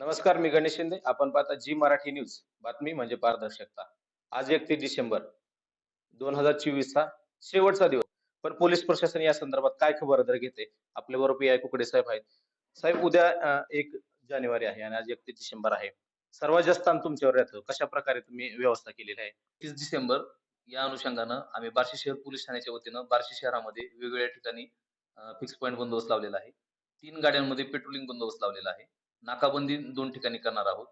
नमस्कार मी गणेश शिंदे. आपण पाहता जी मराठी न्यूज. बातमी म्हणजे पारदर्शकता. आज एकतीस डिसेंबर दोन हजार चोवीस चा शेवटचा दिवस. पण पोलीस प्रशासन या संदर्भात काय खबरदारी घेते? आपल्या बरोबर पी आय कुकडे साहेब आहेत. साहेब उद्या एक जानेवारी आहे आणि आज एकतीस डिसेंबर आहे. सर्वात जास्त ताण तुमच्यावर येतो कशा प्रकारे तुम्ही व्यवस्था केलेली आहे? तीस डिसेंबर या अनुषंगानं आम्ही बार्शी शहर पोलीस ठाण्याच्या वतीनं बार्शी शहरामध्ये वेगवेगळ्या ठिकाणी फिक्स पॉईंट बंदोबस्त लावलेला आहे. तीन गाड्यांमध्ये पेट्रोलिंग बंदोबस्त लावलेला आहे. नाकाबंदी दोन ठिकाणी करणार आहोत.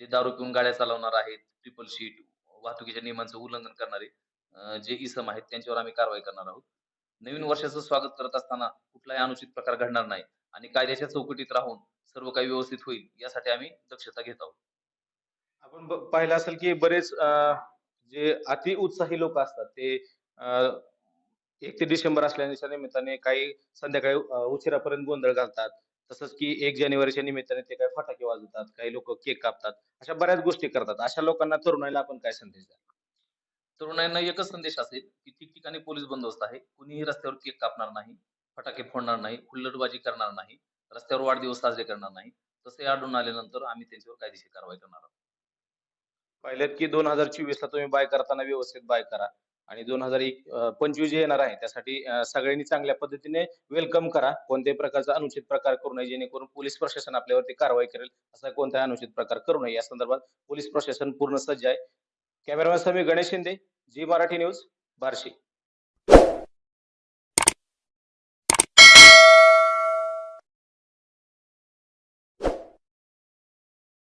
जे दारू पिऊन गाड्या चालवणार आहेत ट्रिपल शीट वाहतुकीच्या नियमांचं उल्लंघन करणारे जे इसम आहेत त्यांच्यावर आम्ही कारवाई करणार आहोत. नवीन वर्षाचं स्वागत करत असताना कुठलाही अनुचित प्रकार घडणार नाही आणि कायद्याच्या चौकटीत राहून सर्व काही व्यवस्थित होईल यासाठी आम्ही दक्षता घेत आहोत. आपण पाहिलं असेल की बरेच जे अति उत्साही लोक असतात ते एक ते डिसेंबर असल्याच्या निमित्ताने काही संध्याकाळी उशिरापर्यंत गोंधळ घालतात. तसंच की एक जानेवारीच्या निमित्ताने ते काही फटाके वाजवतात काही लोक केक कापतात अशा बऱ्याच गोष्टी करतात. अशा लोकांना तरुणाईला आपण काय संदेश द्या तरुणांना एकच संदेश असेल की ठिकठिकाणी पोलीस बंदोबस्त आहे. कुणीही रस्त्यावर केक कापणार नाही फटाके फोडणार नाही हुल्लडबाजी करणार नाही रस्त्यावर वाढदिवस साजरे करणार नाही. तसे आढळून आल्यानंतर आम्ही त्यांच्यावर कायदेशीर कारवाई करणार आहोत. पाहिलेत की दोन हजार चोवीस ला तुम्ही बाय करताना व्यवस्थित बाय करा. आणि दोन हजार एक पंचवीस जे येणार आहे त्यासाठी सगळ्यांनी चांगल्या पद्धतीने वेलकम करा. कोणत्याही प्रकारचा अनुचित प्रकार करू नये जेणेकरून पोलीस प्रशासन आपल्यावरती कारवाई करेल असा कोणताही अनुचित प्रकार करू नये. या संदर्भात पोलीस प्रशासन पूर्ण सज्ज आहे. Cameraman Swami Ganesh Shinde Zee Marathi news Barshi.